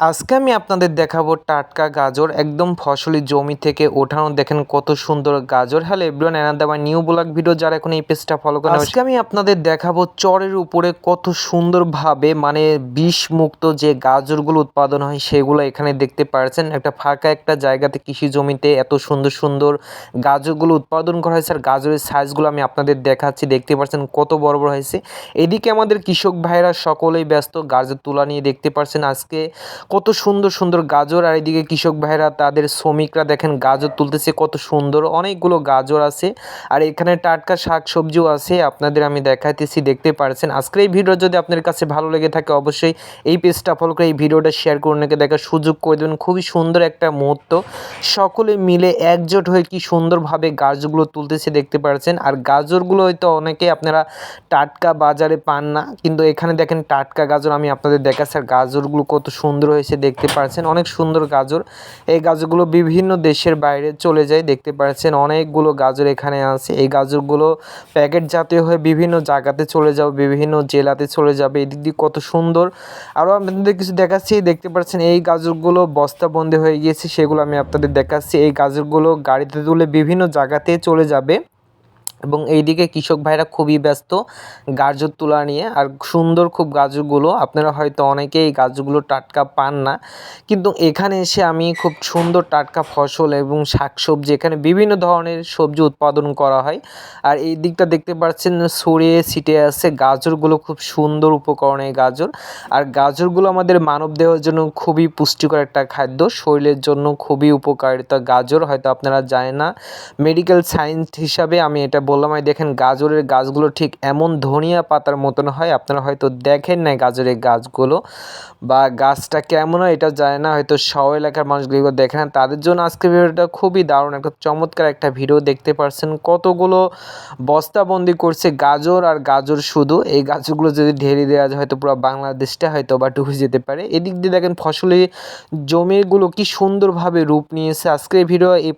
আজকে আমি আপনাদের দেখাবো টাটকা গাজর একদম ফসলি জমি থেকে ওঠানো। দেখেন কত সুন্দর গাজর। হ্যালো এভরিওয়ান এনার দাবার নিউ ব্লগ ভিডিও যারা এখন এই পেজটা ফলো করেন আজকে আমি আপনাদের দেখাবো চরের উপরে কত সুন্দরভাবে মানে বিষ মুক্ত যে গাজরগুলো উৎপাদন হয় সেগুলো এখানে দেখতে পারছেন। একটা ফাঁকা একটা জায়গাতে কৃষি জমিতে এত সুন্দর সুন্দর গাজরগুলো উৎপাদন করা হয়েছে। আর গাজরের সাইজগুলো আমি আপনাদের দেখাচ্ছি দেখতে পাচ্ছেন কত বড় বড় হয়েছে। এদিকে আমাদের কৃষক ভাইরা সকলেই ব্যস্ত গাজর তোলা নিয়ে দেখতে পাচ্ছেন আজকে কত সুন্দর সুন্দর গাজর, আর এদিকে কৃষক ভাইরা তাদের শ্রমিকরা দেখেন গাজর তুলতেছে, কত সুন্দর, অনেকগুলো গাজর আছে। আর এখানে টাটকা শাক সবজিও আছে, আপনাদের আমি দেখাইতেছি, দেখতে পারছেন। আজকের এই ভিডিও যদি আপনার কাছে ভালো লেগে থাকে, অবশ্যই এই পেজটা ফলো করে এই ভিডিওটা শেয়ার করে অনেকে দেখার সুযোগ করে দেবেন। খুবই সুন্দর একটা মুহূর্ত। সকলে মিলে একজোট হয়ে কি সুন্দরভাবে গাছগুলো তুলতেছে, দেখতে পারছেন। আর গাজরগুলো হয়তো অনেকে আপনারা টাটকা বাজারে পান না, কিন্তু এখানে দেখেন টাটকা গাজর আমি আপনাদের দেখাচ্ছি, আর গাজরগুলো কত সুন্দর হয়েছে দেখতে পাচ্ছেন অনেক সুন্দর গাজর। এই গাজরগুলো বিভিন্ন দেশের বাইরে চলে যায়, দেখতে পাচ্ছেন অনেকগুলো গাজর এখানে আছে। এই গাজরগুলো প্যাকেট জাতীয় হয়ে বিভিন্ন জায়গাতে চলে যাবে, বিভিন্ন জেলাতে চলে যাবে। এদিক দিয়ে কত সুন্দর। আরও আপনাদের কিছু দেখাচ্ছি, দেখতে পাচ্ছেন এই গাজরগুলো বস্তাবন্দি হয়ে গিয়েছে, সেগুলো আমি আপনাদের দেখাচ্ছি। এই গাজরগুলো গাড়িতে তুলে বিভিন্ন জায়গাতে চলে যাবে। এবং এইদিকে কৃষক ভাইরা খুবই ব্যস্ত গাজর তোলা নিয়ে। আর সুন্দর খুব গাজরগুলো, আপনারা হয়তো অনেকেই এই গাজরগুলো টাটকা পান না। কিন্তু এখানে এসে আমি খুব সুন্দর টাটকা ফসল এবং শাকসবজি, এখানে বিভিন্ন ধরনের সবজি উৎপাদন করা হয়। আর এই দিকটা দেখতে পাচ্ছেন ছড়িয়ে ছিটে আছে গাজরগুলো খুব সুন্দর উপকরণ গাজর। আর গাজরগুলো আমাদের মানব দেহের জন্য খুবই পুষ্টিকর একটা খাদ্য, শরীরের জন্য খুবই উপকারিতা। গাজর হয়তো আপনারা জানেন না। মেডিকেল সায়েন্স হিসাবে আমি এটা বললাম আমি দেখেন গাজরের গাছগুলো ঠিক এমন ধনিয়া পাতার মতন হয়, আপনারা হয়তো দেখেন নাই গাজরের গাছগুলো বা গাছটা কেমন হয়, এটা জানে না, হয়তো শহর এলাকার মানুষগুলো দেখে না তাদের জন্য আজকে ভিডিওটা খুবই দারুণ, একটা চমৎকার একটা ভিডিও দেখতে পারছেন কতগুলো বস্তাবন্দি করছে গাজর আর গাজর শুধু। এই গাছগুলো যদি ঢেলে দেওয়া যায়, হয়তো পুরো বাংলাদেশটা হয়তো বা ডুবে যেতে পারে। এদিক দিয়ে দেখেন ফসলি জমিগুলো কি সুন্দরভাবে রূপ নিয়েছে। আজকের ভিডিও এই